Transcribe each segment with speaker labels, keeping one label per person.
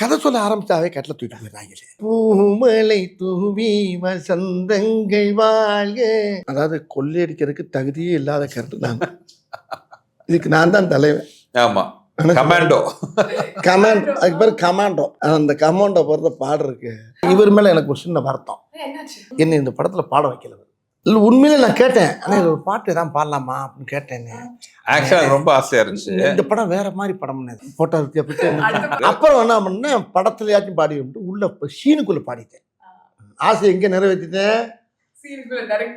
Speaker 1: கதை சொல்ல ஆரம்பிச்சாவே கட்டில தூக்கிட்டு போயிடுறாங்களே பூமலை தூவி வசந்தங்கள் வாழ்க. அதாவது கொள்ளையடிக்கிறதுக்கு தகுதியே இல்லாத கருத்து நான் இதுக்கு நான் தான் தலைவன்.
Speaker 2: ஆமா. கமாண்டோ.
Speaker 1: கமாண்ட் அதுக்கு பேர் கமாண்டோ. அந்த கமாண்டோ போகிறத பாடு இருக்கு. இவர் மேல எனக்கு ஒரு சின்ன வருத்தம்.
Speaker 3: என்னாச்சு?
Speaker 1: என்னை இந்த படத்துல பாட வைக்கல இவர். இல்ல உண்மையிலே நான் கேட்டேன். ஆனா இது ஒரு பாட்டு தான் பாடலாமா அப்படின்னு கேட்டேன்னு
Speaker 2: ஆக்சுவலா ரொம்ப ஆசையா இருந்துச்சு.
Speaker 1: இந்த படம் வேற மாதிரி படம் போட்டோ இருக்கு அப்படி
Speaker 3: அடுத்த
Speaker 1: அப்புறம் என்ன பண்ணேன்? படத்துலயாச்சும் பாடி விட்டு உள்ள இப்ப சீனுக்குள்ள பாடிட்டேன். ஆசை எங்க நிறைவேற்றிட்டேன்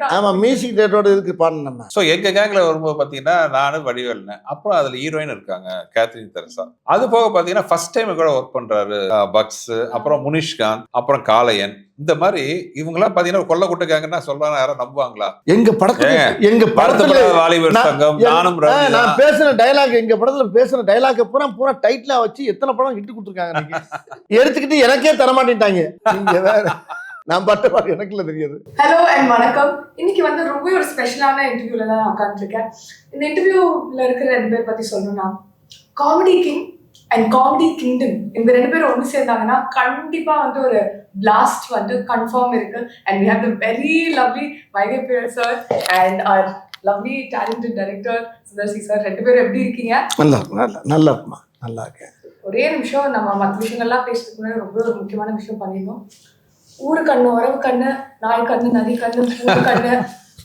Speaker 1: ஆமா மியூசிக் டேட்டோட இருக்கு பாடணும் நம்ம.
Speaker 2: ஸோ எங்க கேங்ல வரும்போது பாத்தீங்கன்னா நானும் வடிவேல்னேன் அப்புறம் அதுல ஹீரோயின் இருக்காங்க கேத்ரின் தெரசா அது போக பாத்தீங்கன்னா ஃபர்ஸ்ட் டைம் கூட ஒர்க் பண்றாரு பக்ஸ் அப்புறம் முனிஷ்காந்த் அப்புறம் காளையன் இந்த மாதிரி இவங்கெல்லாம் பாத்தீங்கன்னா கொல்ல குட்ட கேங்கன்னா சொல்றாங்க யாரும் நம்புவாங்களா?
Speaker 1: எங்க படத்துல எங்க படத்துல
Speaker 2: வாலிபர்
Speaker 1: நான்
Speaker 2: சங்கம் நானும்
Speaker 1: நான் பேசுன டைலாக் எங்க படத்துல பேசுன டைலாக் பூரா பூரா டைட்டிலா வச்சு எத்தனை படம் இட்டு கொடுத்துருக்காங்க எனக்கு எடுத்துக்கிட்டு எனக்கே தர மாட்டேன்ட்டாங்க நீங்க வேற. நான் பட்ட பாட்டு எனக்கு இல்ல தெரியாது.
Speaker 3: ஹலோ அண்ட் வணக்கம். இன்னைக்கு வந்து ரொம்ப ஒரு ஸ்பெஷலான இன்டர்வியூல தான் நான் உட்காந்துருக்கேன் இந்த இன்டர்வியூல இருக்கிற ரெண்டு பேர் பத்தி சொல்லணும்னா comedy king and comedy kingdom இந்த ரெண்டு பேரும் ஒன்று சேர்ந்தாங்கன்னா கண்டிப்பா வந்து ஒரு பிளாஸ்ட் வந்து கன்ஃபார்ம் இருக்கு. And we have the very lovely Vaigai பேர் sir and our lovely talented director Sundar C sir ரெண்டு பேரும் எப்படி இருக்கீங்க?
Speaker 1: நல்லா நல்லா நல்லா நல்லா இருக்கேன்.
Speaker 3: ஒரே நிமிஷம் நம்ம மற்ற விஷயங்கள்லாம் பேசுறதுக்கு முன்னாடி ரொம்ப ஒரு முக்கியமான விஷயம் பண்ணிடணும். ஊரு கண்ணு உறவு கண்ணு நாய் கண்ணு நதி கண்ணு கண்ணு.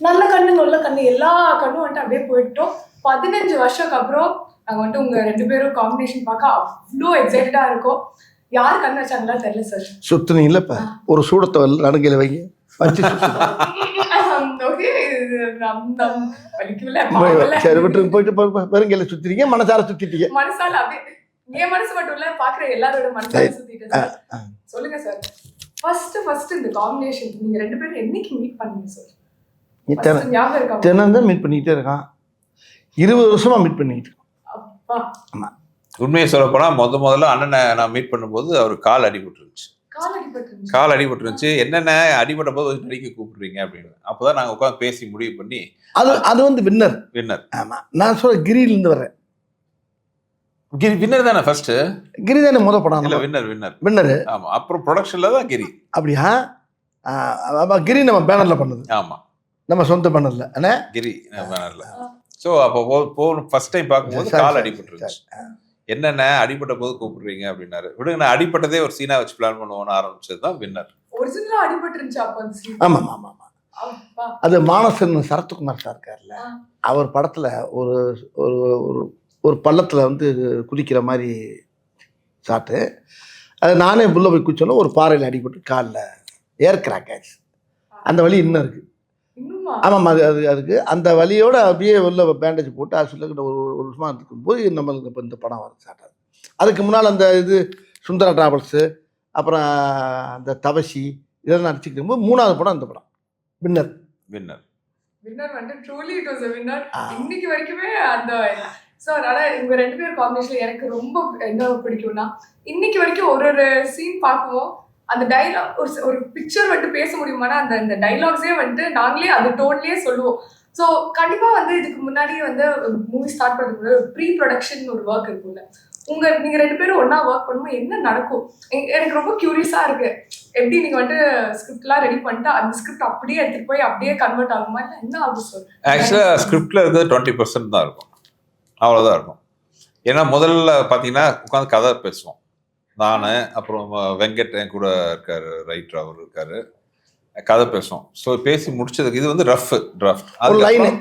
Speaker 3: நல்ல கண்ணு நல்ல கண்ணு எல்லா கண்ணும் வந்துட்டு அப்படியே போயிட்டோம். பதினஞ்சு வருஷத்துக்கு அப்புறம் நாங்கள் வந்துட்டு உங்க ரெண்டு பேரும் காம்பினேஷன் பார்க்க அவ்வளோ எக்ஸைட்டடா இருக்கோம். யார் கண்ணு வச்சாங்களா தெரியல சார்
Speaker 1: சுத்துனீங்கல்ல இப்ப ஒரு சூடத்தை நடுங்கையில வைங்க. சரி விட்டு போயிட்டு பெருங்கையில சுத்திட்டீங்க மனசார சுத்திட்டீங்க.
Speaker 3: மனசால அப்படியே என் மனசு மட்டும் இல்ல பாக்குற எல்லாரோட மனசால சுத்திட்டு. சொல்லுங்க சார் ஃபர்ஸ்ட் ஃபர்ஸ்ட் இந்த காம்பினேஷன் நீங்க ரெண்டு பேரும் என்னைக்கு மீட் பண்ணீங்க சார்
Speaker 1: இத்தனை
Speaker 3: First ஞாபகம் இருக்கா
Speaker 1: தினம் தான் மீட் பண்ணிக்கிட்டே இருக்கான். இருபது வருஷமா மீட் பண்ணிக்கிட்டு இருக்கோம்.
Speaker 3: அப்பா.
Speaker 2: உண்மையை சொல்ல போனா முத முதல்ல அண்ணனை நான் மீட் பண்ணும்போது அவர் கால் அடிபட்டு இருந்துச்சு
Speaker 3: கால் அடிபட்டு
Speaker 2: கால் அடிபட்டு இருந்துச்சு என்னென்ன அடிபட்ட போது நடிக்க கூப்பிடுறீங்க அப்படின்னு. அப்பதான் நாங்க உட்காந்து பேசி முடிவு பண்ணி
Speaker 1: அது அது வந்து வின்னர்
Speaker 2: வின்னர்
Speaker 1: ஆமா. நான் சொல்ற கிரியில இருந்து வர்றேன்.
Speaker 2: கிரி வின்னர் தானே ஃபர்ஸ்ட்
Speaker 1: கிரி தானே முத படம்
Speaker 2: இல்ல வின்னர் வின்னர்
Speaker 1: வின்னர்
Speaker 2: ஆமா அப்புறம் ப்ரொடக்ஷன்ல தான் கிரி.
Speaker 1: அப்படியா? ஆ, ஆமா, கிரி நம்ம பேனர்ல பண்ணது.
Speaker 2: ஆமா.
Speaker 1: நம்ம சொந்த பேனர்ல அண்ணே?
Speaker 2: கிரி பேனர்ல ஸோ அப்போ போ ஃபர்ஸ்ட் டைம் பார்க்கும்போது கால்
Speaker 1: சரி,
Speaker 2: அடிபட்டு இருந்துச்சு என்னென்ன அடிபட்ட போது கூப்பிடுறீங்க அப்படின்னாரு. விடுங்க நான் அடிபட்டதே ஒரு சீனா வச்சு பிளான் பண்ணுவோம்னு ஆரம்பிச்சது தான் வின்னர்
Speaker 3: ஒரிஜினலா அடிபட்டு இருந்துச்சு அப்ப.
Speaker 1: ஆமா ஆமா ஆமா
Speaker 3: அப்பா.
Speaker 1: அது மானசன் சரத்குமார் சார் இருக்கார்ல. அவர் படத்துல ஒரு ஒரு ஒரு பள்ளத்துல வந்து குதிக்கிற மாதிரி சாட்டு அது நானே உள்ள போய் குச்சோன்னா ஒரு பாறையில் அடிபட்டு காலில் ஏர் கிராக் ஆச்சு அந்த வலி இன்னும் இருக்கு.
Speaker 3: இன்னுமா?
Speaker 1: ஆமாம் அது அது அதுக்கு அந்த வலியோட அப்படியே உள்ள பேண்டேஜ் போட்டு ஹாஸ்பிட்டலுக்கு ஒரு ஒரு வருஷமாக இருக்கும்போது நம்மளுக்கு இப்போ இந்த படம் வர ஸ்டார்ட் அதுக்கு முன்னால் அந்த இது சுந்தரா டிராவல்ஸு அப்புறம் அந்த தவசி இதெல்லாம் நடிச்சுக்கிட்டு போது மூணாவது படம் அந்த படம். வின்னர்
Speaker 2: வின்னர்
Speaker 3: வின்னர் வந்து ட்ரூலி இட் வாஸ் வின்னர். இன்னைக்கு வரைக்குமே அந்த ஸோ அதனால இவங்க ரெண்டு பேர் காம்பினேஷன் எனக்கு ரொம்ப என்ன பிடிக்கும்னா இன்னைக்கு வரைக்கும் ஒரு ஒரு சீன் பார்க்குவோம் அந்த டைலாக் ஒரு ஒரு பிக்சர் வந்துட்டு பேச முடியுமானா அந்த அந்த டைலாக்ஸே வந்துட்டு நாங்களே அந்த டோன்லேயே சொல்லுவோம். ஸோ கண்டிப்பாக வந்து இதுக்கு முன்னாடியே வந்து மூவி ஸ்டார்ட் பண்ணுறது ப்ரீ ப்ரொடக்ஷன் ஒரு ஒர்க் இருக்கும்ல. உங்கள் நீங்கள் ரெண்டு பேரும் ஒன்றா ஒர்க் பண்ணும்போது என்ன நடக்கும்? எனக்கு ரொம்ப க்யூரியஸாக இருக்குது எப்படி நீங்கள் வந்துட்டு ஸ்கிரிப்ட்லாம் ரெடி பண்ணிட்டு அந்த ஸ்கிரிப்ட் அப்படியே எடுத்துகிட்டு போய் அப்படியே கன்வெர்ட் ஆகுமா? இல்லை என்ன ஆகும் சார்
Speaker 2: ஆக்சுவலாக ஸ்கிரிப்டில் இருக்கிறது டுவெண்ட்டி பர்சன்ட் தான் இருக்கும். அவ்வளோதான் இருக்கும். ஏன்னா முதல்ல பார்த்தீங்கன்னா உட்காந்து கதை பேசுவோம். நான் அப்புறம் வெங்கட் என் கூட இருக்காரு ரைட்டர் அவர் இருக்காரு. கதை பேசுவோம். ஸோ பேசி முடிச்சதுக்கு இது வந்து ரஃப் டிராஃப்ட்
Speaker 1: ஒரு line.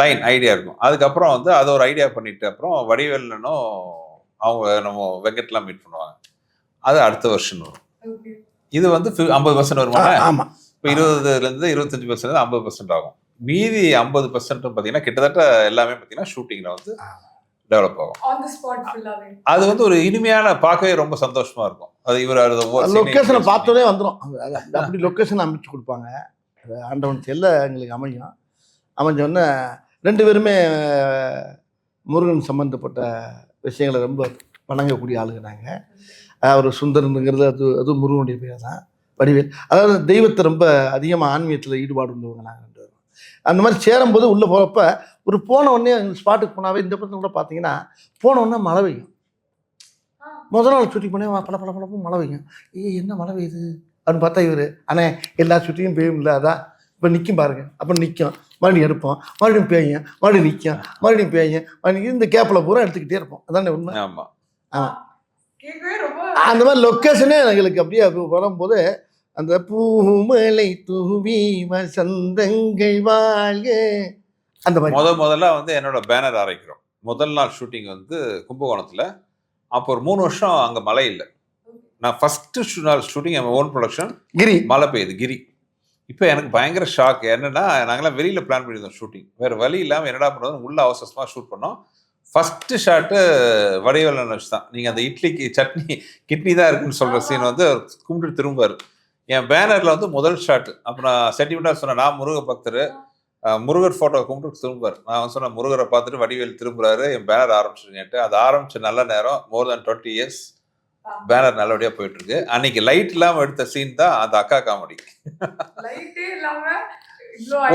Speaker 2: லைன் ஐடியா இருக்கும். அதுக்கப்புறம் வந்து அதை ஒரு ஐடியா பண்ணிட்டு அப்புறம் வடிவேலனும் அவங்க நம்ம வெங்கட்லாம் மீட் பண்ணுவாங்க. அது அடுத்த வருஷம் வரும்.
Speaker 3: ஓகே
Speaker 2: இது வந்து ஐம்பது பர்சன்ட் வருமா
Speaker 1: ஆமாம்
Speaker 2: இப்போ இருபதுலேருந்து இருபத்தஞ்சு பர்சன்ட் ஐம்பது பர்சன்ட் ஆகும். மீதி ஐம்பது பர்சன்ட் பார்த்தீங்கன்னா கிட்டத்தட்ட எல்லாமே பார்த்தீங்கன்னா ஷூட்டிங்கில் வந்து டெவலப் ஆகும்.
Speaker 3: ஆன் தி ஸ்பாட் ஃபுல்லாவே
Speaker 2: அது வந்து ஒரு இனிமையான பார்க்கவே ரொம்ப சந்தோஷமா இருக்கும். அது இவர் அது
Speaker 1: லொக்கேஷனை பார்த்தோன்னே வந்துடும் அப்படி லொக்கேஷன் அமைச்சு கொடுப்பாங்க. ஆண்டவன் செல்ல எங்களுக்கு அமையும். அமைஞ்ச உடனே ரெண்டு பேருமே முருகன் சம்மந்தப்பட்ட விஷயங்களை ரொம்ப வணங்கக்கூடிய ஆளுங்க நாங்கள் அவர் சுந்தரனுங்கிறது அது அது முருகனுடைய பேர் தான் வடிவேல். அதாவது தெய்வத்தை ரொம்ப அதிகமாக ஆன்மீகத்தில் ஈடுபாடு உள்ளவங்க நாங்கள் அந்த மாதிரி சேரும்போது உள்ளே போகிறப்ப ஒரு போன உடனே ஸ்பாட்டுக்கு போனாவே இந்த படத்தில் கூட பார்த்தீங்கன்னா போன உடனே மழை பெய்யும். முதல் நாள் ஷூட்டிங் பண்ணி பல பல பல மழை பெய்யும். ஏய் என்ன மழை பெய்யுது? அப்படின்னு பார்த்தா இவர் அண்ணே எல்லா ஷூட்டிங்கும் பெய்யும் இல்லை அதான். இப்போ நிற்கும் பாருங்க. அப்போ நிற்கும் மறுபடியும் எடுப்போம். மறுபடியும் பேயும் மறுபடியும் நிற்கும் மறுபடியும் பேயும் மறுபடியும் இந்த கேப்பில் பூரா எடுத்துக்கிட்டே இருப்போம். அதானே உண்மை?
Speaker 2: ஆமா.
Speaker 3: கேட்கவே ரொம்ப
Speaker 1: அந்த மாதிரி லொக்கேஷனே எங்களுக்கு அப்படியே அப்படி வரும்போது அந்த பூமலை தூவி வசந்தங்கள் வாழ்க. அந்த மாதிரி.
Speaker 2: முத முதல்ல வந்து என்னோட பேனர் அரைக்கிறோம். முதல் நாள் ஷூட்டிங் வந்து கும்பகோணத்துல. அப்போ ஒரு மூணு வருஷம் அங்க மழை இல்லை. நான் ஃபர்ஸ்ட் நாள் ஷூட்டிங் என் ஓன் ப்ரொடக்ஷன்
Speaker 1: கிரி.
Speaker 2: மழை பெய்யுது கிரி. இப்போ எனக்கு பயங்கர ஷாக் என்னன்னா நாங்களாம் வெளியில பிளான் பண்ணியிருந்தோம் ஷூட்டிங் வேற வழி இல்லாமல் என்னடா பண்ணுறது உள்ள அவசரமாக ஷூட் பண்ணோம். ஃபர்ஸ்ட் ஷாட்டு வடிவேலன் வச்சு தான். நீங்கள் அந்த இட்லிக்கு சட்னி கிட்னி தான் இருக்குன்னு சொல்ற சீன் வந்து கும்பிட்டு திரும்பாரு என் பேனர்ல வந்து முதல் ஷாட். அப்போ நான் சென்டிமெண்ட்டாக சொன்னேன் நான் முருக பக்தர் முருகர் ஃபோட்டோ கும்பிட்டு திரும்பார் நான் வந்து சொன்னேன் முருகரை பார்த்துட்டு வடிவேல் திரும்புறாரு என் பேனர் ஆரம்பிச்சிருங்கன்ட்டு அது ஆரம்பிச்ச நல்ல நேரம் more than twenty years banner நல்லபடியா போயிட்டு இருக்கு அன்னைக்கு லைட் இல்லாம எடுத்த சீன் தான் அந்த அக்கா காமெடி
Speaker 3: லைட்டே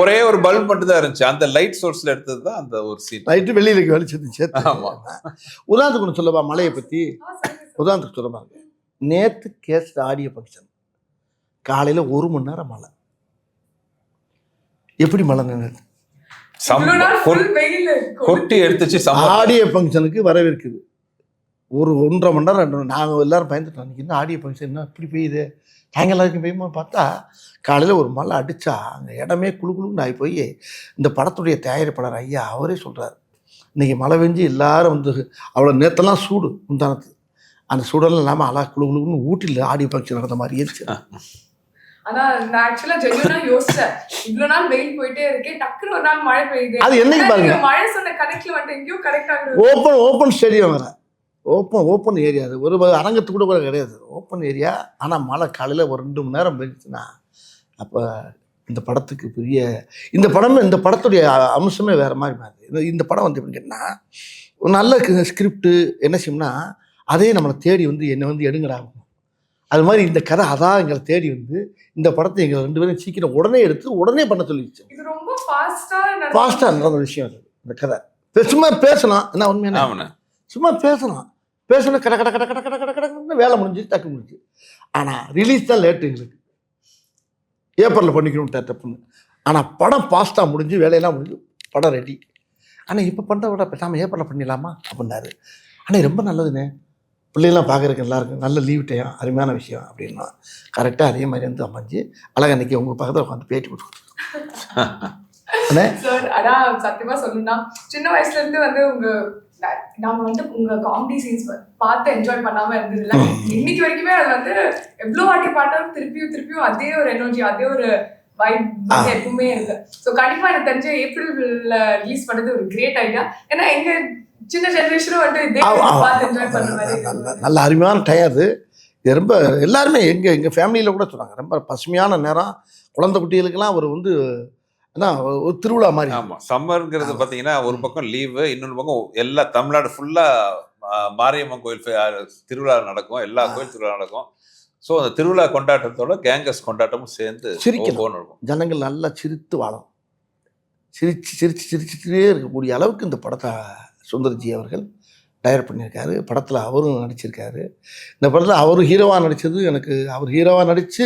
Speaker 2: ஒரே ஒரு பல்ப் மட்டும் தான் இருந்துச்சு. அந்த லைட் சோர்ஸ்ல எடுத்தது தான் அந்த ஒரு சீன்
Speaker 1: நைட்டு வெளியில சேர்த்து
Speaker 2: ஆமா.
Speaker 1: உதாரணத்துக்கு ஒன்று சொல்லவா மழையை பற்றி. உதாரணத்துக்கு சொல்ல பாருங்க நேற்று கேஸ்ட் ஆடியோ ஃபங்க்ஷன் காலையில் ஒரு மணி நேரம் மழை. எப்படி மழை நின்று
Speaker 3: இவ்ளோ நாள் full வெயிலு.
Speaker 2: கொட்டி எடுத்துச்சு
Speaker 1: ஆடியோ ஃபங்க்ஷனுக்கு வரவேற்குது. ஒரு ஒன்றரை மணி நேரம் ரெண்டு மணி நாங்கள் எல்லாரும் பயந்துட்டோம். அன்றைக்கி என்ன ஆடியோ ஃபங்க்ஷன் என்ன இப்படி பெய்யுது? நாங்கள் எல்லாருக்கும் பெய்யுமா பார்த்தா காலையில் ஒரு மழை அடித்தா அங்கே இடமே குளு குளுன்னு ஆகி போய் இந்த படத்துடைய தயாரிப்பாளர் ஐயா அவரே சொல்கிறார் இன்றைக்கி மழை பெஞ்சு எல்லாரும் வந்து அவ்வளோ நேத்தெல்லாம் சூடு முந்தானத்து அந்த சூடெல்லாம் இல்லாமல் அழகா குளு குளுன்னு ஊட்டியில் ஆடியோ ஃபங்க்ஷன் நடந்த மாதிரி இருந்துச்சு
Speaker 3: ஆனா நான் ஆக்சுவலா ஜென்யூனா யோசிச்சேன். இவ்வளவு நாள் வெயில் போயிட்டே இருக்கே. டக்குனு ஒரு நாள் மழை பெய்யுது.
Speaker 1: அது என்னைக்கு பாருங்க.
Speaker 3: நீங்க மழை சொன்ன கணக்குல வந்துட்டு எங்கேயோ கரெக்ட் ஆகுது
Speaker 1: ஓப்பன் ஓப்பன் ஸ்டேடியம் வேறு. ஓப்பன் ஓப்பன் ஏரியா அது. ஒரு அரங்கத்து கூட கூட கிடையாது. ஓப்பன் ஏரியா ஆனால் மழை காலையில் ஒரு ரெண்டு மணி நேரம் பெஞ்சுச்சுன்னா அப்போ இந்த படத்துக்கு பெரிய இந்த படமே இந்த படத்துடைய அம்சமே வேறு மாதிரி மாறுது. இந்த படம் வந்து எப்படின்னு கேட்டால் ஒரு நல்ல ஸ்கிரிப்டு என்ன செய்யும்னா அதே நம்மளை தேடி வந்து என்னை வந்து எடுங்கடாகும் அது மாதிரி இந்த கதை அதான் எங்களை தேடி வந்து இந்த படத்தை எங்களை ரெண்டு பேரும் சீக்கிரம் உடனே எடுத்து உடனே பண்ண சொல்லிடுச்சு.
Speaker 3: இது ரொம்ப ஃபாஸ்டா
Speaker 1: ஃபாஸ்ட்டாக நடந்த விஷயம் அது இந்த கதை. சும்மா பேசலாம். என்ன உண்மையான சும்மா பேசலாம். பேசணும் கட கட கட கட கட கட கடன்னு வேலை முடிஞ்சு டக்கு முடிஞ்சு. ஆனால் ரிலீஸ் தான் லேட்டு எங்களுக்கு. ஏப்ரலில் பண்ணிக்கணும் டப்புன்னு. ஆனால் படம் ஃபாஸ்ட்டாக முடிஞ்சு வேலையெல்லாம் முடிஞ்சு படம் ரெடி ஆனால் இப்போ பண்ணுறத விட பேசாமல் ஏப்ரலில் பண்ணிடலாமா? அப்படின்னாரு. ஆனால் ரொம்ப நல்லதுண்ணே. பிள்ளைங்களாம் பார்க்குறதுக்கு நல்லா இருக்கு நல்ல லீவ் டைம் அருமையான விஷயம் அப்படின்னா கரெக்டாக அதே மாதிரி வந்து அமைஞ்சு அழகா அன்னைக்கு உங்கள் பக்கத்தில் உட்காந்து பேட்டி கொடுத்து அண்ணே?
Speaker 3: சார் அதான் சத்தியமா சொல்லணும்னா சின்ன வயசுல இருந்து வந்து உங்க நாம வந்து உங்க காமெடி சீன்ஸ் பார்த்து என்ஜாய் பண்ணாம இருந்ததுல இன்னைக்கு வரைக்குமே அது வந்து எவ்வளவு வாட்டி பார்த்தாலும் திருப்பியும் திருப்பியும் அதே ஒரு எனர்ஜி அதே ஒரு வைப் எப்பவுமே இருக்கு. ஸோ கண்டிப்பா எனக்கு தெரிஞ்ச ஏப்ரல்ல ரிலீஸ் பண்ணது ஒரு கிரேட் ஐடியா ஏன்னா எங்க
Speaker 1: நல்ல அருமையான டைம் அது இது ரொம்ப எல்லாருமே எங்கள் எங்கள் ஃபேமிலியில் கூட சொன்னாங்க. ரொம்ப பசுமையான நேரம். குழந்தை குட்டிகளுக்கெல்லாம் ஒரு வந்து ஒரு திருவிழா மாதிரி.
Speaker 2: ஆமா சம்மர்ங்கிறது
Speaker 1: ஆமா.
Speaker 2: பாத்தீங்கன்னா ஒரு பக்கம் லீவு இன்னொரு பக்கம் எல்லா தமிழ்நாடு ஃபுல்லா மாரியம்மன் கோயில் திருவிழா நடக்கும். எல்லா. கோயில் திருவிழா நடக்கும். ஸோ அந்த திருவிழா கொண்டாட்டத்தோட கேங்கஸ் கொண்டாட்டமும் சேர்ந்து
Speaker 1: சிரிக்கணும். ஜனங்கள் நல்லா சிரித்து வாழும் சிரிச்சு சிரிச்சு சிரிச்சுட்டே இருக்கக்கூடிய அளவுக்கு இந்த படத்தை சுந்தர்ஜி அவர்கள் டைரக்ட் பண்ணியிருக்காரு. படத்தில் அவரும் நடிச்சிருக்காரு. இந்த படத்தில் அவர் ஹீரோவாக நடித்தது எனக்கு அவர் ஹீரோவாக நடித்து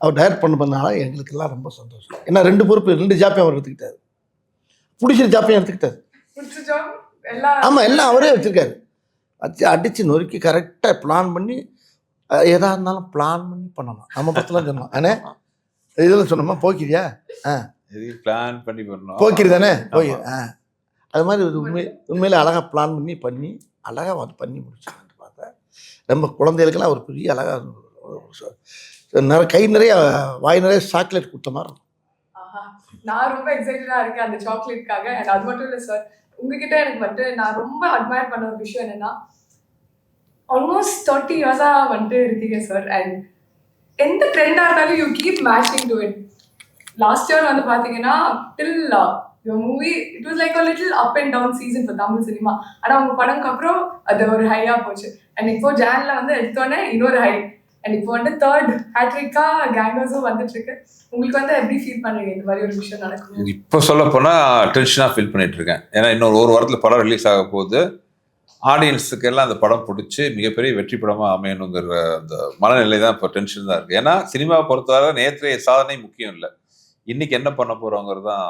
Speaker 1: அவர் டைரக்ட் பண்ண பண்ணால எங்களுக்கெல்லாம் ரொம்ப சந்தோஷம். ஏன்னா ரெண்டு பொறுப்பு ரெண்டு ஜாப்பையும் அவர் எடுத்துக்கிட்டாரு. பிடிச்சிரு ஜாப்பையும் எடுத்துக்கிட்டாரு. ஆமாம் எல்லாம் அவரே வச்சுருக்காரு. வச்சு அடித்து நொறுக்கி கரெக்டாக பிளான் பண்ணி அஹ், எதா இருந்தாலும் பிளான் பண்ணி பண்ணணும். நம்ம பத்தலாம் சொன்னோம் அண்ணே இதில் சொன்னோமா? போக்கிறியா
Speaker 2: பிளான் பண்ணி பண்ணோம்
Speaker 1: போக்கிரி தானே போய். ஆ. அது மாதிரி ஒரு உண்மை. உண்மையில் அழகாக பிளான் பண்ணி பண்ணி அழகாக வந்து பண்ணி முடிச்சாங்கன்னு பார்த்தேன் நம்ம குழந்தைகளுக்கெல்லாம் ஒரு பெரிய அழகாக நிறைய கை நிறைய வாய் நிறைய சாக்லேட் கொடுத்த மாதிரி இருக்கும்.
Speaker 3: நான் ரொம்ப எக்ஸைட்டடா இருக்கேன் அந்த சாக்லேட்காக அண்ட் அது மட்டும் இல்ல சார் உங்ககிட்ட எனக்கு வந்துட்டு நான் ரொம்ப அட்மயர் பண்ண ஒரு விஷயம் என்னன்னா ஆல்மோஸ்ட் தேர்ட்டி இயர்ஸா வந்துட்டு இருக்கீங்க சார் அண்ட் எந்த ட்ரெண்டா இருந்தாலும் you keep matching to it last year வந்து பாத்தீங்கன்னா till your movie it was like a little up and down season for Tamil cinema ஆனால் அவங்க படம்க்கு அப்புறம் அது ஒரு ஹையாக போச்சு. அண்ட் இப்போ ஜேனில் வந்து எடுத்தோடனே இன்னொரு ஹை அண்ட் இப்போ வந்து தேர்ட் ஹேட்ரிக்கா கேங்கர்ஸும் வந்துட்டு இருக்கு உங்களுக்கு வந்து எப்படி ஃபீல் பண்ணுறீங்க? இந்த மாதிரி ஒரு விஷயம் நடக்கும்
Speaker 2: இப்போ சொல்ல போனால் டென்ஷனாக ஃபீல் பண்ணிட்டு இருக்கேன். ஏன்னா இன்னொரு ஒரு வாரத்தில் படம் ரிலீஸ் ஆக போகுது. ஆடியன்ஸுக்கு எல்லாம் அந்த படம் பிடிச்சி மிகப்பெரிய வெற்றி படமாக அமையணுங்கிற அந்த மனநிலை தான் இப்போ டென்ஷன் தான் இருக்குது ஏன்னா சினிமாவை பொறுத்தவரை நேற்றைய சாதனை முக்கியம் இல்லை. இன்னைக்கு என்ன பண்ண போறோங்கிறது தான்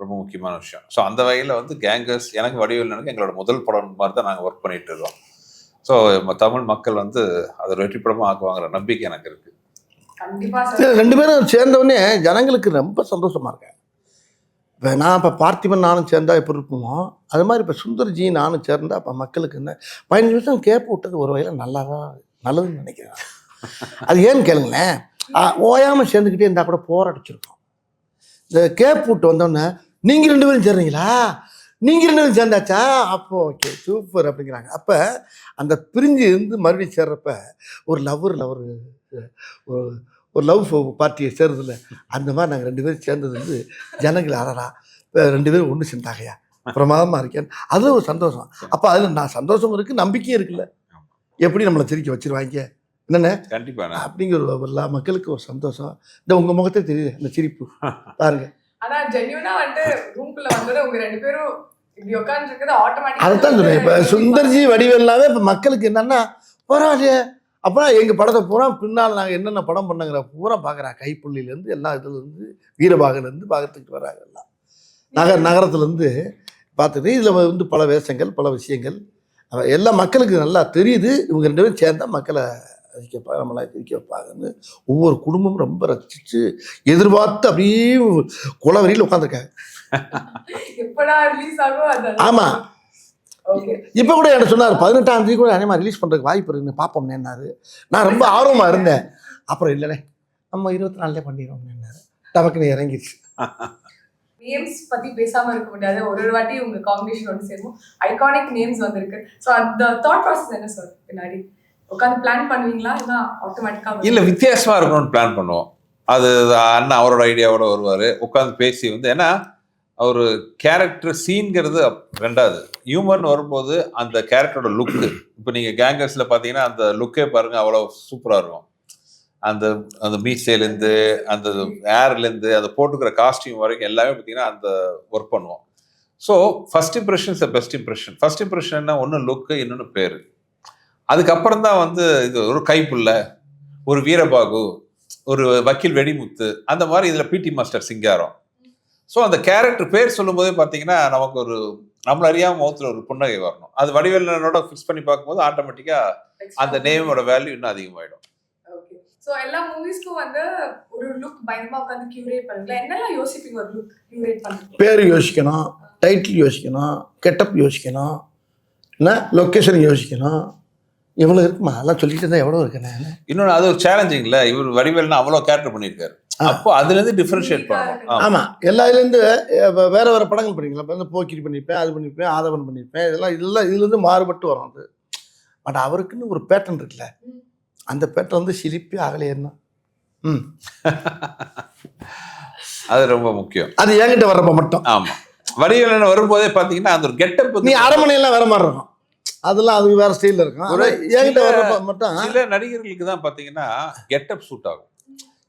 Speaker 2: ரொம்ப முக்கியமான விஷயம். ஸோ அந்த வகையில் வந்து கேங்கர்ஸ் எனக்கு வடிவில் எனக்கு எங்களோட முதல் படம் மாதிரி தான் நாங்கள் ஒர்க் பண்ணிட்டு இருக்கோம். ஸோ தமிழ் மக்கள் வந்து அதை வெற்றி படமா ஆக்குவாங்கிற நம்பிக்கை எனக்கு இருக்கு.
Speaker 3: கண்டிப்பா
Speaker 1: இல்ல,
Speaker 3: சார்
Speaker 1: ரெண்டு பேரும் சேர்ந்தவுடனே ஜனங்களுக்கு ரொம்ப சந்தோஷமா இருக்கேன் இப்போ நான் இப்போ பார்த்திபன் நானும் சேர்ந்தா எப்படி இருக்குமோ அது மாதிரி இப்போ சுந்தர்ஜி நானும் சேர்ந்தா இப்போ மக்களுக்கு என்ன பதினஞ்சு நிமிஷம் கேப் விட்டது ஒரு வகையில் நல்லா தான் நல்லதுன்னு நினைக்கிறேன். அது ஏன்னு கேளுங்களேன். ஓயாமல் சேர்ந்துக்கிட்டே இருந்தால் கூட போராடிச்சிருக்கோம் இந்த கேப் விட்டு வந்தோடனே நீங்கள் ரெண்டு பேரும் சேர்றீங்களா? நீங்கள் ரெண்டு பேரும் சேர்ந்தாச்சா? அப்போ ஓகே சூப்பர் அப்படிங்கிறாங்க. அப்போ அந்த பிரிஞ்சு இருந்து மறுபடியும் சேர்றப்ப ஒரு லவ்வர் லவர் ஒரு ஒரு லவ் பார்ட்டியை சேர்றதில்ல அந்த மாதிரி நாங்கள் ரெண்டு பேரும் சேர்ந்தது வந்து ஜனங்கள் அறடா இப்போ ரெண்டு பேரும் ஒன்று சேர்ந்தாகையா பிரமாதமாக இருக்கேன். அதில் ஒரு சந்தோஷம். அப்போ அதில் நான் சந்தோஷம் இருக்குது நம்பிக்கையும் இருக்குல்ல. எப்படி நம்மளை சிரிக்க வச்சிருவாங்க? என்னென்ன
Speaker 2: கண்டிப்பா நான்
Speaker 1: அப்படிங்கிற மக்களுக்கு ஒரு சந்தோஷம். இந்த உங்கள் முகத்தே தெரியுது இந்த சிரிப்பு. பாருங்க.
Speaker 3: ஆனா ஜென்யூனா வந்துட்டு ரூம்குள்ள வந்தது உங்க ரெண்டு பேரும்
Speaker 1: சொல்றேன். இப்போ சுந்தர்ஜி வடிவெல்லாமே இப்போ மக்களுக்கு என்னன்னா பரவாயில்லையே அப்போ எங்கள் படத்தை பூரா பின்னால் நாங்கள் என்னென்ன படம் பண்ணுங்கிற பூரா பார்க்குறா கைப்புள்ளிலேருந்து எல்லா இதுலேருந்து வீரபாகலேருந்து பார்க்கறதுக்கு வராங்க எல்லாம். நகர் நகரத்துலேருந்து பார்த்துட்டு இதில் வந்து பல வேஷங்கள் பல விஷயங்கள். அவ எல்லா மக்களுக்கு நல்லா தெரியுது. இவங்க ரெண்டு பேரும் சேர்ந்தா மக்களை ரசிக்க வைப்பாங்க நம்மளை சிரிக்க வைப்பாங்கன்னு ஒவ்வொரு குடும்பமும் ரொம்ப ரசிச்சு எதிர்பார்த்து அப்படியே குளவரியில் உட்காந்துருக்காங்க
Speaker 3: எப்படா ரிலீஸ் ஆகும் அது
Speaker 1: ஆமா.
Speaker 3: ஓகே
Speaker 1: இப்போ கூட என்ன சொன்னார் பதினெட்டாம் தேதி கூட மாதிரி ரிலீஸ் பண்ணுறதுக்கு வாய்ப்பு இருக்குன்னு பார்ப்போம்னேன்னாரு நான் ரொம்ப ஆர்வமாக இருந்தேன். அப்புறம் இல்லைண்ணே நம்ம இருபத்தி நாலுலேயே பண்ணிடுவோம்னேன்னாரு டபக்குன்னு இறங்கிடுச்சு
Speaker 3: நேம்ஸ் பத்தி பேசாம இருக்க முடியாது. ஒரு ஒரு வாட்டி உங்க காம்பினேஷன் ஒன்று சேரும் ஐகானிக் நேம்ஸ் வந்திருக்கு. ஸோ அந்த தாட் ப்ராசஸ் என்ன சார் பின்னாடி? உட்காந்து பிளான் பண்ணுவீங்களா? இல்லை ஆட்டோமேட்டிக்காக
Speaker 2: இல்லை வித்தியாசமாக இருக்கணும்னு பிளான் பண்ணுவோம். அது அண்ணன் அவரோட ஐடியாவோட வருவார். உட்காந்து பேசி வந்து ஏன்னா அவர் கேரக்டர் சீன்கிறது ரெண்டாவது. ஹியூமர்னு வரும்போது அந்த கேரக்டரோட லுக்கு இப்போ நீங்கள் கேங்கர்ஸில் பார்த்தீங்கன்னா அந்த லுக்கே பாருங்கள் அவ்வளோ சூப்பராக இருக்கும். அந்த அந்த மீசையிலேருந்து அந்த ஏர்லேருந்து அந்த போட்டுக்கிற காஸ்டியூம் வரைக்கும் எல்லாமே பார்த்தீங்கன்னா அந்த ஒர்க் பண்ணுவோம். So first impression is best impression first இம்ப்ரெஷன்னா ஒன்று லுக்கு இன்னொன்று பேர். அதுக்கப்புறம் தான் வந்து இது ஒரு கைப்புள்ள ஒரு வீரபாகு ஒரு வக்கீல் வெடிமுத்து அந்த மாதிரி இதில் பிடி மாஸ்டர் சிங்காரம். ஸோ அந்த கேரக்டர் பேர் சொல்லும்போதே பார்த்தீங்கன்னா நமக்கு ஒரு நம்மள அறியாம முகத்தில் ஒரு புன்னகை வரணும். அது வடிவேலனோட ஃபிக்ஸ் பண்ணி பார்க்கும்போது ஆட்டோமேட்டிக்காக அந்த நேமோட வேல்யூ இன்னும் அதிகமாயிடும்.
Speaker 3: ஓகே ஸோ எல்லா மூவிஸ்க்கும் வந்து ஒரு லுக் பயங்கரமா உட்காந்து கியூரேட் பண்ணுங்களா என்னெல்லாம் யோசிப்பீங்க ஒரு லுக் கியூரேட் பண்ணுறது
Speaker 1: பேர் யோசிக்கணும் டைட்டில் யோசிக்கணும் கெட்டப் யோசிக்கணும் என்ன லொக்கேஷன் யோசிக்கணும். எவ்வளோ இருக்குமா? அதெல்லாம் சொல்லிட்டு இருந்தால் எவ்வளோ இருக்குண்ணே
Speaker 2: இன்னொன்று அது ஒரு சேலஞ்சிங்ல இவர் வடிவேல்னா அவ்வளோ கேரக்டர் பண்ணியிருக்காரு. அப்போ அதுலேருந்து டிஃப்ரென்ஷியேட் பண்ணணும். ஆமா.
Speaker 1: ஆமாம் எல்லா இதுலேருந்து வேற வேற படங்கள் பண்ணிக்கலாம். இப்போ வந்து போக்கிரி பண்ணியிருப்பேன் அது பண்ணியிருப்பேன் ஆதவன் பண்ணியிருப்பேன். இதெல்லாம் இதெல்லாம் இதுலேருந்து மாறுபட்டு வரும் அது. பட் அவருக்குன்னு ஒரு பேட்டர்ன் இருக்குல்ல. அந்த பேட்டர்ன் வந்து சிலிப்பி அகலையேன்னா ம்.
Speaker 2: அது ரொம்ப முக்கியம்.
Speaker 1: அது என்கிட்ட வர்றப்ப மட்டும்.
Speaker 2: ஆமா. வடிவேலன் வரும்போதே பார்த்தீங்கன்னா அந்த ஒரு கெட்டப்
Speaker 1: நீ அரமனையெல்லாம் வேற மாதிரி இருக்கும். அதெல்லாம் அது வேற ஸ்டைலில் இருக்கும். என்கிட்ட வர்றப்ப மட்டும்
Speaker 2: சில நடிகர்களுக்கு தான் பார்த்தீங்கன்னா கெட்டப் சூட் ஆகும்.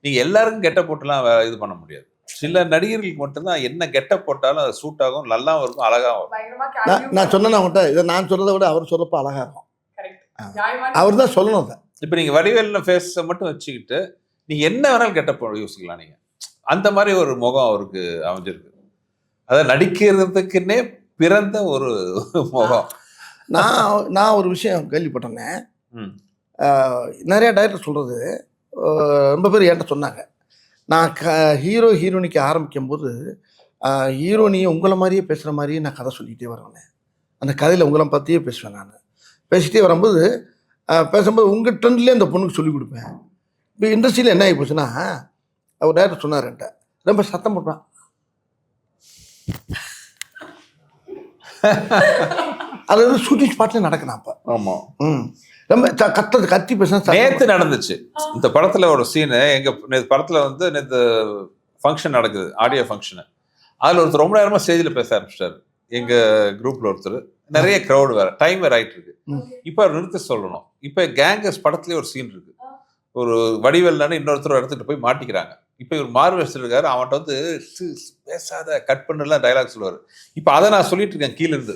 Speaker 2: நீங்க எல்லாருக்கும் கெட்டப் போட்டுலாம் இது பண்ண முடியாது. சில நடிகர்களுக்கு மட்டும்தான் என்ன கெட்டப் போட்டாலும் அது சூட் ஆகும் நல்லாவும் இருக்கும்
Speaker 3: பயங்கரமா
Speaker 1: நான் நான் சொன்னேன் அவங்ககிட்ட இதை நான் சொல்றதை விட அவர் சொல்றப்ப அழகா இருக்கும். அவர் தான் சொல்லணும் அதை.
Speaker 2: இப்போ நீங்க வடிவேலின ஃபேஸை மட்டும் வச்சுக்கிட்டு நீங்க என்ன வேணாலும் கெட்டப் யோசிக்கலாம் நீங்க. அந்த மாதிரி ஒரு முகம் அவருக்கு அமைஞ்சிருக்கு. அதாவது நடிக்கிறதுக்குன்னே பிறந்த ஒரு முகம்.
Speaker 1: நான் நான் ஒரு விஷயம் கேள்விப்பட்டேனே
Speaker 2: ம்.
Speaker 1: ஆஹ், நிறைய டைரக்டர் சொல்கிறது ரொம்ப பேர் என்கிட்ட சொன்னாங்க. நான் க ஹீரோ ஹீரோனிக்கு ஆரம்பிக்கும் போது ஹீரோனி உங்களை மாதிரியே பேசுகிற மாதிரியே நான் கதை சொல்லிகிட்டே வருவேன். அந்த கதையில் உங்களை பற்றியே பேசுவேன் நான். பேசிட்டே வரும்போது பேசும்போது உங்கள் ட்ரெண்ட்லேயே அந்த பொண்ணுக்கு சொல்லிக் கொடுப்பேன். இப்போ இண்டஸ்ட்ரியில் என்ன ஆகி போச்சுன்னா அவர் டேரக்டர் சொன்னார் என்கிட்ட. ரொம்ப சத்தம் போட்டான். அது வந்து ஷூட்டிங் ஸ்பாட்ல நடக்கணும் அப்போ.
Speaker 2: ஆமா.
Speaker 1: ம். ரொம்ப த- கத்துறது கத்தி பேசுனா
Speaker 2: நேத்து நடந்துச்சு. இந்த படத்துல ஒரு சீனு எங்க நேத்து படத்துல வந்து நேத்து ஃபங்க்ஷன் நடக்குது ஆடியோ ஃபங்க்ஷனு அதுல ஒருத்தர் ரொம்ப நேரமா ஸ்டேஜ்ல பேச ஆரம்பிச்சிட்டாரு. எங்க குரூப்ல ஒருத்தர். நிறைய crowd வேற டைம் வேற ஆயிட்டு இருக்கு. இப்ப நிறுத்த சொல்லணும். இப்ப கேங்கஸ் படத்துலயே ஒரு சீன் இருக்கு. ஒரு வடிவேல்னு இன்னொருத்தர் எடுத்துட்டு போய் மாட்டிக்கிறாங்க. இப்போ இவர் மார்வெஸ்டர் இருக்காரு. அவன்கிட்ட வந்து பேசாத கட் பண்ணலாம் டைலாக் சொல்லுவார். இப்போ அதை நான் சொல்லிட்டு இருக்கேன் கீழேருந்து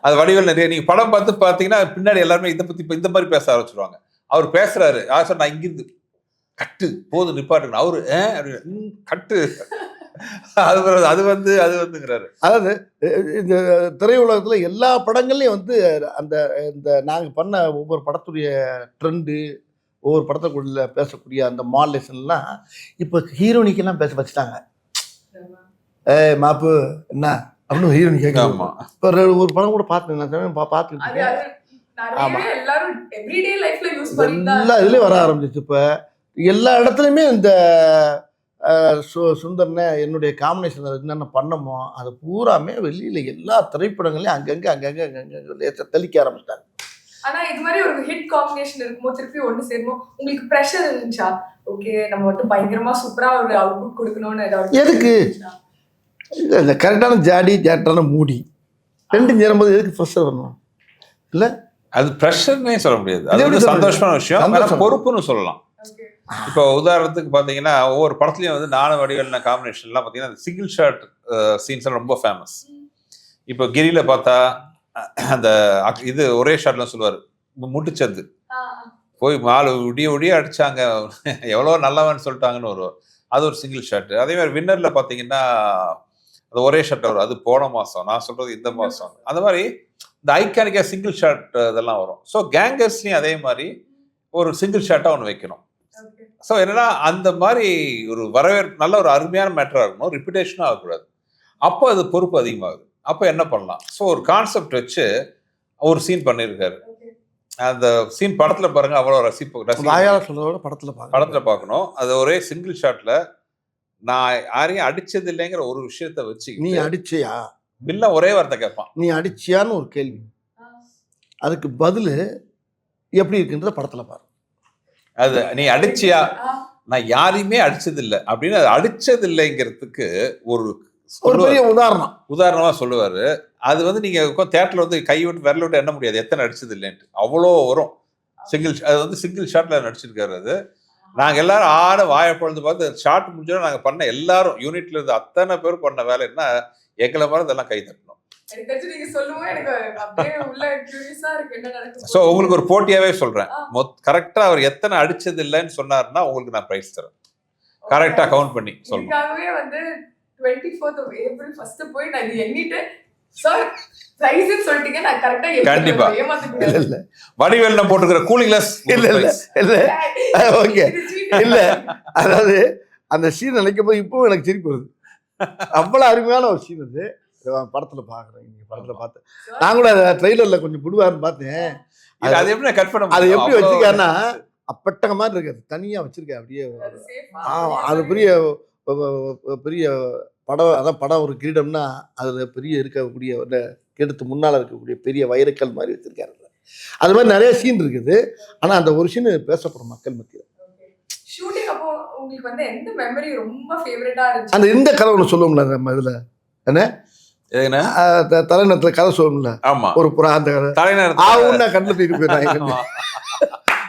Speaker 2: அது வடிவில் நிறைய நீங்கள் படம் பார்த்து பார்த்தீங்கன்னா பின்னாடி எல்லாருமே இதை பற்றி இப்போ இந்த மாதிரி பேச ஆரம்பிச்சிருவாங்க. அவர் பேசுறாரு யார் சார் நான் இங்கிருந்து கட்டு போதும் நிப்பாட்டுங்க அவரு அப்படின்னு, "ம், கட்டு. அது அது வந்து அது வந்துங்கிறாரு.
Speaker 1: அதாவது இந்த திரையுலகத்தில் எல்லா படங்கள்லையும் வந்து அந்த இந்த நாங்கள் பண்ண ஒவ்வொரு படத்துடைய ட்ரெண்டு ஒவ்வொரு படத்துக்குள்ள பேசக்கூடிய அந்த மாடலேஷன்லாம் இப்போ ஹீரோனிக்கெல்லாம் பேச வச்சுட்டாங்க ஏய் மாப்பு என்ன அப்படின்னு ஹீரோனி
Speaker 2: ஆமா
Speaker 1: கேட்கலாம் இப்போ ஒரு படம் கூட பார்த்தேன் நான் சமயம் பா- பார்த்துட்டு
Speaker 3: அது
Speaker 1: இருக்கேன்.
Speaker 3: அது
Speaker 1: ஆமா.
Speaker 3: நிறையவே எல்லாரும் எவ்ரிடே லைஃப்ல யூஸ் பண்ணிட்டு தான்
Speaker 1: எல்லா இதுலேயும் வர ஆரம்பிச்சிச்சு இப்போ எல்லா இடத்துலையுமே இந்த சு சுந்தர்னே என்னுடைய காம்பினேஷன் என்னென்ன பண்ணமோ அது பூராமே வெளியில் எல்லா திரைப்படங்களையும் அங்கங்கே அங்கங்கே அங்கங்கே தெளிக்க ஆரம்பிச்சிட்டாங்க
Speaker 3: ஆனா இது மாதிரி ஒரு ஹிட் காம்பினேஷன் இருக்கும்போது திருப்பி ஒண்ணு சேருமோ உங்களுக்கு ப்ரெஷர் இருந்துச்சா? ஓகே நம்ம மட்டும் பயங்கரமா சூப்பரா ஒரு அவுட்புட் கொடுக்கணும்னு ஏதாவது
Speaker 1: எதுக்கு? இந்த கரெக்டான ஜாடி ஜாட்டான மூடி. ரெண்டும் சேரும்போது எதுக்கு ப்ரெஷர் வரணும்? இல்லை?
Speaker 2: அது ப்ரெஷர்னே சொல்ல முடியாது. அது
Speaker 1: சொல்றது?
Speaker 2: சந்தோஷமான விஷயம். பொறுப்புன்னு சொல்லலாம். இப்போ உதாரணத்துக்கு பார்த்தீங்கன்னா ஒவ்வொரு படத்துலையும் வந்து நானும் வடிவேலின காம்பினேஷன்லாம் பார்த்தீங்கன்னா சிங்கிள் ஷாட் சீன்ஸ் எல்லாம் ரொம்ப ஃபேமஸ் இப்போ கிரியில பார்த்தா அந்த இது ஒரே ஷாட்லாம் சொல்லுவார். முட்டுச்சந்து. போய் மாலு விடிய விடிய அடிச்சாங்க. எவ்வளோ நல்லவன் சொல்லிட்டாங்கன்னு வரும் அது ஒரு சிங்கிள் ஷாட் அதே மாதிரி வின்னர்ல பார்த்தீங்கன்னா அது ஒரே ஷாட் வரும். அது போன மாசம். நான் சொல்றது இந்த மாசம். அந்த மாதிரி இந்த ஐக்கானிக்கா சிங்கிள் ஷாட் இதெல்லாம் வரும். ஸோ கேங்கர்ஸ்லையும் அதே மாதிரி ஒரு சிங்கிள் ஷாட்டாக ஒன்று வைக்கணும். ஸோ என்னன்னா அந்த மாதிரி ஒரு வரவேற்பு நல்ல ஒரு அருமையான மேட்டராக இருக்கணும். ரிப்பிட்டேஷனும் ஆகக்கூடாது. அப்போ அது பொறுப்பு அதிகமாகுது. அப்போ என்ன பண்ணலாம்? ஸோ ஒரு கான்செப்ட் வச்சு ஒரு சீன் பண்ணியிருக்காரு. அந்த சீன் படத்துல பாருங்க அவ்வளோ ரசிப்பு
Speaker 1: விட படத்தில்
Speaker 2: படத்துல பார்க்கணும் அது ஒரே சிங்கிள் ஷாட்ல நான் யாரையும் அடிச்சது இல்லைங்கிற ஒரு விஷயத்த வச்சு
Speaker 1: நீ அடிச்சியா?
Speaker 2: வில்ல ஒரே வார்த்தை கேட்பான்.
Speaker 1: நீ அடிச்சியான்னு ஒரு கேள்வி. அதுக்கு பதில் எப்படி இருக்குன்றத படத்தில் பாரு.
Speaker 2: அது நீ அடிச்சியா? நான் யாரையுமே அடிச்சது இல்லை அப்படின்னு அது அடிச்சது இல்லைங்கிறதுக்கு ஒரு
Speaker 1: ஒரு பெரிய உதாரணம்.
Speaker 2: உதாரணமா சொல்லுவாரு. அது வந்து நீங்க தேட்டர்ல வந்து கை விட்டு விரல விட்டு எண்ண முடியாது. எத்தனை அடிச்சது இல்லைன்ட்டு. அவ்வளோ வரும். சிங்கிள் அது வந்து சிங்கிள் ஷாட்ல நடிச்சிருக்காரு அது. நாங்க எல்லாரும் ஆட வாயை பொழுது பார்த்து ஷாட் முடிஞ்சோம் நாங்க பண்ண எல்லாரும் யூனிட்ல இருந்து அத்தனை பேர் பண்ண வேலை என்ன? எங்களை மாதிரி இதெல்லாம் கை தட்டணும்.
Speaker 3: என்ன
Speaker 2: ஸோ உங்களுக்கு ஒரு போட்டியாவே சொல்றேன்.
Speaker 3: ஆ.
Speaker 2: மொத் கரெக்டா அவர் எத்தனை அடிச்சது இல்லைன்னு சொன்னாருன்னா உங்களுக்கு நான் பிரைஸ் தரேன். கரெக்டா கவுண்ட் பண்ணி
Speaker 3: வந்து டுவெண்ட்டி ஃபோர்த் ஏப்ரல் ஃபர்ஸ்ட் போய் நான் இது எண்ணிட்டு சார் பிரைஸ் சொல்லிட்டீங்க நான் கரெக்டா
Speaker 2: கண்டிப்பா.
Speaker 1: இல்லை இல்லை.
Speaker 2: வடிவேல் நான் போட்டுக்கிற கூலிங் கிளாஸ்
Speaker 1: இல்லை இல்லை இல்லை. ஓகே. இல்ல. அதாவது அந்த சீன் நினைக்கும் போது இப்பவும் எனக்கு சிரிப்பு வருது. அவ்வளவு அருமையான ஒரு சீன் அது. படத்துல பாக்குறேன் நீங்க படத்துல பார்த்தேன் நான் கூட ட்ரெய்லர்ல கொஞ்சம் புடுவாருன்னு பார்த்தேன்.
Speaker 2: அது எப்படி கட் பண்ண
Speaker 1: அதை? எப்படி
Speaker 2: அவ்வளோ-
Speaker 1: வச்சிருக்காருன்னா அப்பட்டக மாதிரி இருக்கு. அது தனியா வச்சிருக்கேன் அப்படியே ஆமா அது பெரிய பெரிய படம் அதான் படம் ஒரு கிரீடம்னா அதுல பெரிய இருக்கக்கூடிய ஒரு கிரீடத்து முன்னால இருக்கக்கூடிய பெரிய வைரக்கல் மாதிரி வச்சிருக்காரு அது மாதிரி நிறைய சீன் இருக்குது. ஆனா அந்த ஒரு சீன் பேசப்படும் மக்கள் மத்தியில்.
Speaker 3: ஷூட்டிங் அப்போ உங்களுக்கு வந்து எந்த மெமரி ரொம்ப ஃபேவரட்டா இருந்துச்சு?
Speaker 1: அந்த இந்த கதை ஒன்று சொல்லுவோம்ல நம்ம இதுல. த- தலைநகரத்துல கதை சொல்லுவோம்ல.
Speaker 2: ஆமா.
Speaker 1: ஒரு புறா அந்த கதை.
Speaker 2: தலைநகரத்துல-
Speaker 1: ஆவுன்னா கண்ணில் தூக்கி போயிடுறாங்க.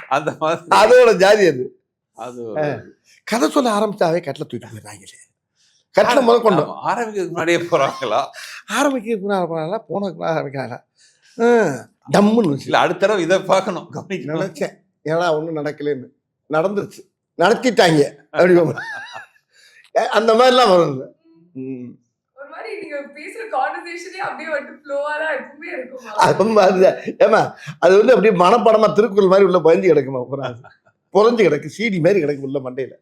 Speaker 2: அந்த
Speaker 1: அதோட ஜாதி அது.
Speaker 2: அது
Speaker 1: கதை சொல்ல ஆரம்பிச்சாவே கட்டில் தூக்கி போயிடுறாங்களே கட்டில் முதல் கொண்டு
Speaker 2: ஆரம்பிக்கிறதுக்கு முன்னாடியே போறாங்களா?
Speaker 1: ஆரம்பிக்க போன ஆரம்பிக்கிறாங்க டம்முன்னு இருந்துச்சு.
Speaker 2: இல்ல அடுத்த தடவை இதை பார்க்கணும் கவனிக்கணும்.
Speaker 1: நினைச்சேன். ஏன்னா ஒன்றும் நடக்கலைன்னு. நடந்துருச்சு. நடத்திட்டாங்க. அப்படி அந்த மாதிரிலாம் வரும் இல்ல. ம்.
Speaker 3: ஒரு மாதிரி நீங்க பேசுற கான்வர்சேஷனே அப்படியே வந்து ஃப்ளோவா தான் எப்பவுமே இருக்குமா?
Speaker 1: அது மாதிரி ஏமா அது வந்து அப்படியே மனப்படமா திருக்குறள் மாதிரி உள்ள பயந்து கிடக்குமா? புறஞ்சு கிடக்கு. சீடி மாதிரி கிடக்கு உள்ள மண்டையில.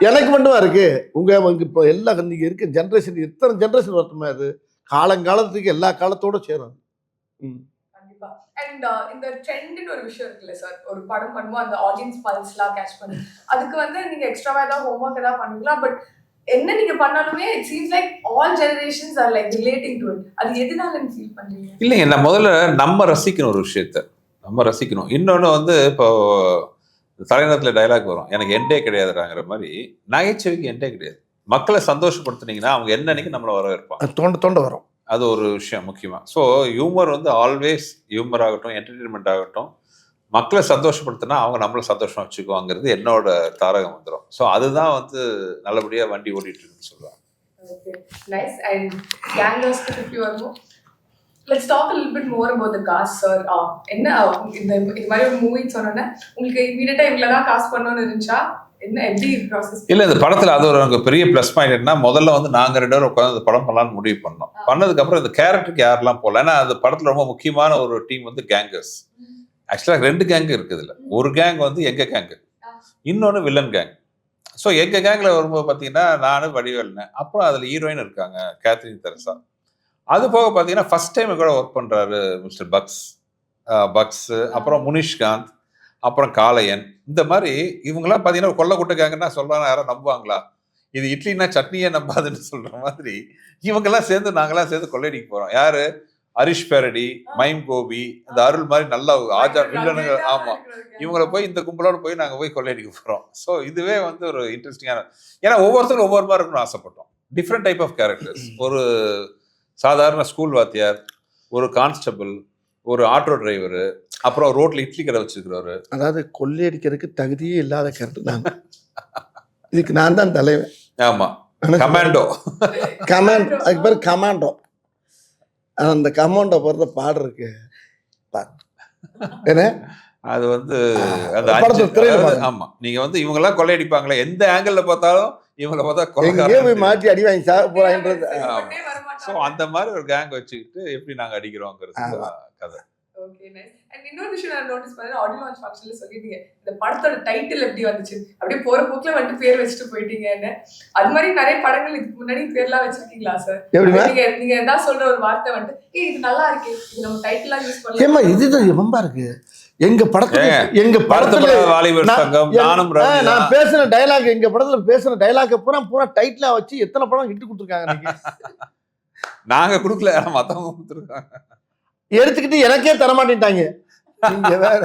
Speaker 1: எனக்கு மட்டுமா இருக்கு? உங்க இப்போ எல்லா நீங்க இருக்க ஜென்ரேஷன் எத்தனை ஜென்ரேஷன் வரட்டுமா அது? காலங்காலத்துக்கு எல்லா காலத்தோட சேரும். ம்.
Speaker 3: கண்டிப்பா. அண்ட் இந்த ட்ரெண்ட்னு ஒரு விஷயம் இருக்குல்ல சார் ஒரு படம் பண்ணும்போது அந்த ஆடியன்ஸ் பல்ஸ்லாம் கேட்ச் பண்ணி. அதுக்கு வந்து நீங்க எக்ஸ்ட்ராவா ஏதாவது ஹோம்ஒர்க் ஏதாவது பண்ணுவீங்களா பட் என்ன நீங்க பண்ணாலுமே it seems like all generations are like relating to it அது எதனால ஃபீல் பண்றீங்க?
Speaker 2: இல்லைங்க நான் முதல்ல நம்ம ரசிக்கணும் ஒரு விஷயத்த. நம்ம ரசிக்கணும். இன்னொன்று வந்து இப்போ தலைநகரத்தில் டைலாக் வரும். எனக்கு எண்டே கிடையாதுறாங்கிற மாதிரி நகைச்சுவைக்கு எண்டே கிடையாது. மக்களை சந்தோஷப்படுத்துனீங்கன்னா அவங்க என்னன்னைக்கு நம்மளை வரவேற்பாங்க
Speaker 1: தோண்ட தோண்ட வரும்.
Speaker 2: அது ஒரு விஷயம் முக்கியமாக ஸோ ஹியூமர் வந்து ஆல்வேஸ் ஹியூமர் ஆகட்டும் என்டர்டெயின்மெண்ட் ஆகட்டும் மக்களை சந்தோஷப்படுத்தினா அவங்க நம்மள சந்தோஷமா வச்சுக்குவாங்கிறது என்னோட தாரகம் வந்துடும் ஸோ அதுதான் வந்து நல்லபடியா வண்டி ஓடிட்டு இருக்குன்னு சொல்லுவாங்க.
Speaker 3: Let's talk little bit more about the cast sir என்ன இந்த இது மாதிரி ஒரு மூவி சொன்னோன்னே உங்களுக்கு இமீடியட்டா இவ்வளவு தான் காசு பண்ணணும்னு இருந்துச்சா?
Speaker 2: இல்ல இந்த படத்துல அது ஒரு எனக்கு பெரிய ப்ளஸ் பாயிண்ட் என்ன முதல்ல வந்து நாங்க ரெண்டு பேரும் உட்காந்து இந்த படம் பண்ணலாம்னு முடிவு பண்ணோம். பண்ணதுக்கு அப்புறம் இந்த கேரக்டருக்கு யாரெல்லாம் போகல ஏன்னா அந்த படத்துல ரொம்ப முக்கியமான ஒரு டீம் வந்து கேங்கர்ஸ் ஆக்சுவலாக ரெண்டு கேங் இருக்குது இதுல. ஒரு கேங் வந்து எங்க கேங்
Speaker 3: ஆ.
Speaker 2: இன்னொன்று வில்லன் கேங் ஸோ எங்க கேங்ல வரும்போது பார்த்தீங்கன்னா நானும் வடிவேல்னேன் அப்புறம் அதுல ஹீரோயின் இருக்காங்க கேத்ரின் தெரசா அது போக பார்த்தீங்கன்னா ஃபர்ஸ்ட் டைம் கூட ஒர்க் பண்றாரு மிஸ்டர் பக்ஸ். பக்ஸ். அப்புறம் முனிஷ்காந்த். அப்புறம் காளையன். இந்த மாதிரி இவங்கெல்லாம் பார்த்தீங்கன்னா கொல்ல குட்டை கேங்கன்னா சொல்றாங்க யாரும் நம்புவாங்களா? இது இட்லினா சட்னியே நம்பாதுன்னு சொல்ற மாதிரி இவங்கெல்லாம் சேர்ந்து நாங்கெல்லாம் சேர்ந்து கொள்ளையடிக்க போறோம். யாரு? ஹரிஷ் பேரடி மைம் கோபி இந்த அருள் மாதிரி நல்ல ஆஜா வில்லனுங்க ஆமா. இவங்கள போய் இந்த கும்பலோட போய் நாங்க போய் கொள்ளையடிக்க போறோம். ஸோ இதுவே வந்து ஒரு இன்ட்ரெஸ்டிங்கான ஏன்னா ஒவ்வொருத்தரும் ஒவ்வொரு மாதிரி இருக்கணும்னு ஆசைப்பட்டோம். டிஃப்ரெண்ட் டைப் ஆஃப் கேரக்டர்ஸ் ஒரு சாதாரண ஸ்கூல் வாத்தியார் ஒரு கான்ஸ்டபிள் ஒரு ஆட்டோ டிரைவர் அப்புறம் ரோட்ல இட்லி கடை வச்சிருக்கிறவரு.
Speaker 1: அதாவது கொள்ளையடிக்கிறதுக்கு தகுதியே இல்லாத கருத்து நான். இதுக்கு நான் தான் தலைவன்.
Speaker 2: ஆமா. கமாண்டோ
Speaker 1: கமாண்டோ அதுக்கு பேர் கமாண்டோ அந்த கமாண்டோ போடுற பாடு இருக்கு. என்ன?
Speaker 2: அது வந்து அந்த
Speaker 1: படத்துல
Speaker 2: அஞ்சு-
Speaker 1: திரையில
Speaker 2: அதாவது,
Speaker 1: பாருங்க.
Speaker 2: ஆமா. நீங்க வந்து இவங்க எல்லாம் கொள்ளையடிப்பாங்களே எந்த ஆங்கிள் பார்த்தாலும் இவங்கள பார்த்தா
Speaker 1: மாட்டி அடி வாங்கி சாக போறான்றது
Speaker 2: ஸோ அந்த மாதிரி ஒரு கேங் வச்சுக்கிட்டு எப்படி நாங்க அடிக்கிறோங்கிறது. தான் கதை.
Speaker 3: ஓகே நைஸ் அண்ட் இன்னொரு விஷயம் நான் நோட்டீஸ் பண்ணேன் ஆடியோ லான்ச் ஃபங்க்ஷன்ல சொல்லிட்டீங்க. இந்த படத்தோட டைட்டில் எப்படி வந்துச்சு? அப்படியே போற போக்குல வந்துட்டு பேர் வச்சுட்டு போயிட்டீங்கன்னு. அது மாதிரி நிறைய படங்கள் இதுக்கு முன்னாடி பேர்லாம் வச்சிருக்கீங்களா சார் நீங்க நீங்க ஏதாவது சொல்ற ஒரு வார்த்தை வந்துட்டு ஏய் இது நல்லா இருக்கு இது நம்ம டைட்டிலா யூஸ்
Speaker 1: ஏமா
Speaker 3: பண்ணலாம்.
Speaker 1: இதுதான் எவம்பா இருக்கு. எங்க படத்துல எங்க
Speaker 2: படத்துல நானும்
Speaker 1: நான். பேசின டயலாக் எங்க படத்துல பேசின டயலாக் பூரா பூரா டைட்டிலா வச்சு எத்தனை படம் இட்டு கொடுத்துருக்காங்க.
Speaker 2: நாங்க கொடுக்கல மத்தவங்க கொடுத்துருக்காங்க.
Speaker 1: எடுத்துக்கிட்டு எனக்கே தர மாட்டேன்ட்டாங்க. நீங்க வேற.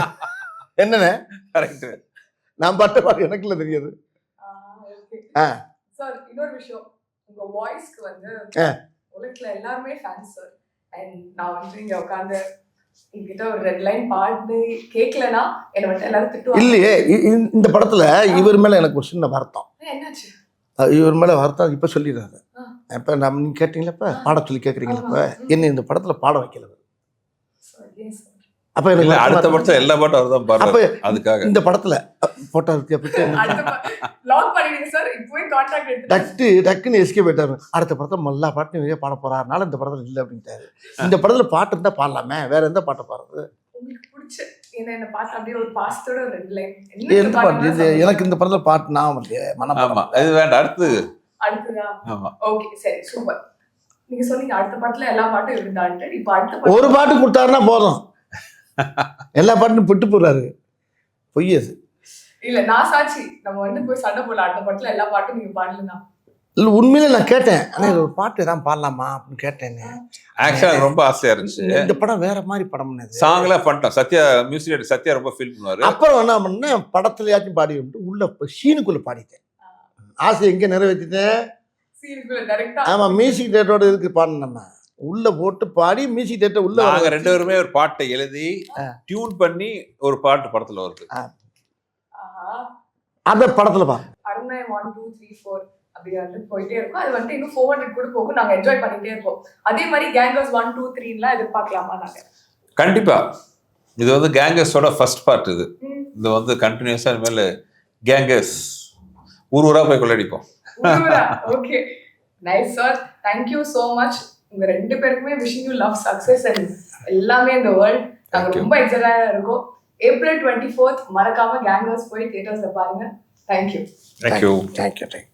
Speaker 1: என்னண்ணே?
Speaker 2: கரெக்ட்
Speaker 1: நான் பட்ட தெரியாது. ஆ.
Speaker 3: சார் இன்னொரு விஷயம். உங்க வாய்ஸ்க்கு வந்து
Speaker 1: ஆ.
Speaker 3: உலகத்துல எல்லாருமே ஃபேன்ஸ் சார் அண்ட் நான் வந்து இங்க உட்காந்து
Speaker 1: இல்லையே இந்த படத்துல இவர் மேல எனக்கு ஒரு சின்ன வருத்தம். இவர் மேல வருத்தம் இப்ப சொல்லிடுறாரு.
Speaker 3: ஆ.
Speaker 1: இப்ப நம்ம நீங்க கேட்டீங்களா இப்ப? பாட சொல்லி
Speaker 3: ஆமா.
Speaker 1: என்ன இந்த படத்துல பாட வைக்கல அப்ப எனக்கு
Speaker 2: அடுத்த படத்துல எல்லா பாட்டும் அவர் தான்
Speaker 1: அப்ப
Speaker 2: பாடுறாரு அதுக்காக.
Speaker 1: இந்த படத்துல போட்டோ இருக்கு அப்படி
Speaker 3: அடுத்த லாக் பண்ணிடுங்க சார் இப்போவே கான்டாக்ட் எடுத்து
Speaker 1: டக்கு டக்குன்னு எஸ்கே போயிட்டாரு அடுத்த படத்துல எல்லா பாட்டும் இவரே பாட போறாருனால இந்த படத்துல இல்லை அப்படின்ட்டாரு. இந்த படத்துல பாட்டு இருந்தா பாடலாமே வேற எந்த பாட்டை பாடுறது? பாட்டு எனக்கு இந்த படத்துல பாட்டு நான்
Speaker 2: ஆமா இது வேண்டாம் அடுத்து
Speaker 3: அடுத்ததா?
Speaker 2: ஆமா.
Speaker 3: ஓகே சரி சூப்பர் நீங்க சொன்னீங்க அடுத்த படத்துல எல்லா பாட்டும் இருந்தான்ட்டு இப்போ அடுத்த
Speaker 1: ஒரு பாட்டு கொடுத்தாருன்னா போதும். எல்லா பாட்டும் விட்டு போடுறாரு. பொய் அது.
Speaker 3: இல்ல நான் சாட்சி. நம்ம வந்து போய் சண்டை போடல அடுத்த படத்துல எல்லா பாட்டும் நீங்க பாடலாம்
Speaker 1: இல்ல உண்மையிலே நான் கேட்டேன். ஆனா இது ஒரு பாட்டு எதாவது பாடலாமா அப்படின்னு கேட்டேன்னு
Speaker 2: ஆக்சுவலா எனக்கு ரொம்ப ஆசையா இருந்துச்சு.
Speaker 1: இந்த படம் வேற மாதிரி படம்
Speaker 2: சாங்லாம் பண்ணிட்டோம். சத்யா மியூசிக் சத்யா ரொம்ப ஃபீல் பண்ணுவாரு.
Speaker 1: அப்புறம் என்ன பண்ணேன் படத்துலயாச்சும் பாடி விட்டு உள்ள போய் சீனுக்குள்ள பாடிட்டேன். ஆசை எங்க நிறைவேற்றிட்டேன்
Speaker 3: சீனுக்குள்ள டைரக்டா
Speaker 1: ஆமா மியூசிக் டேட்டோட இருக்கு பாடணும் நம்ம. உள்ள போட்டு பாடி மியூசிக் டேட்டை உள்ள
Speaker 2: நாங்க ரெண்டு பேருமே ஒரு பாட்டை எழுதி டியூன் பண்ணி ஒரு பாட்டு படத்துல வருது.
Speaker 1: அந்த படத்துல பா
Speaker 3: அருணை ஒன் டூ த்ரீ ஃபோர் அப்படி வந்து போயிட்டே இருக்கும். அது வந்துட்டு இன்னும் ஃபோர் ஹண்ட்ரட் கூட போகும். நாங்க என்ஜாய் பண்ணிட்டே இருப்போம். அதே மாதிரி கேங்கர்ஸ் ஒன் டூ த்ரீலாம் எதிர்பார்க்கலாமா நாங்க?
Speaker 2: கண்டிப்பா. இது வந்து கேங்கர்ஸோட ஃபர்ஸ்ட் பார்ட் இது. இது வந்து கண்டினியூஸா இனிமேல் கேங்கர்ஸ் ஊர் ஊரா போய் கொள்ளடிப்போம்
Speaker 3: okay nice sir thank you so much உங்க ரெண்டு பேருக்குமே wishing you love success and எல்லாமே இந்த வேர்ல்ட் நாங்க
Speaker 2: Thank you.
Speaker 3: ரொம்ப எக்ஸைட்டடா இருக்கோம். ஏப்ரல் டுவெண்ட்டி ஃபோர்த் மறக்காம கேங்கர்ஸ் போய் தியேட்டர்ஸ்ல பாருங்க. Thank you
Speaker 2: thank you
Speaker 1: thank you thank you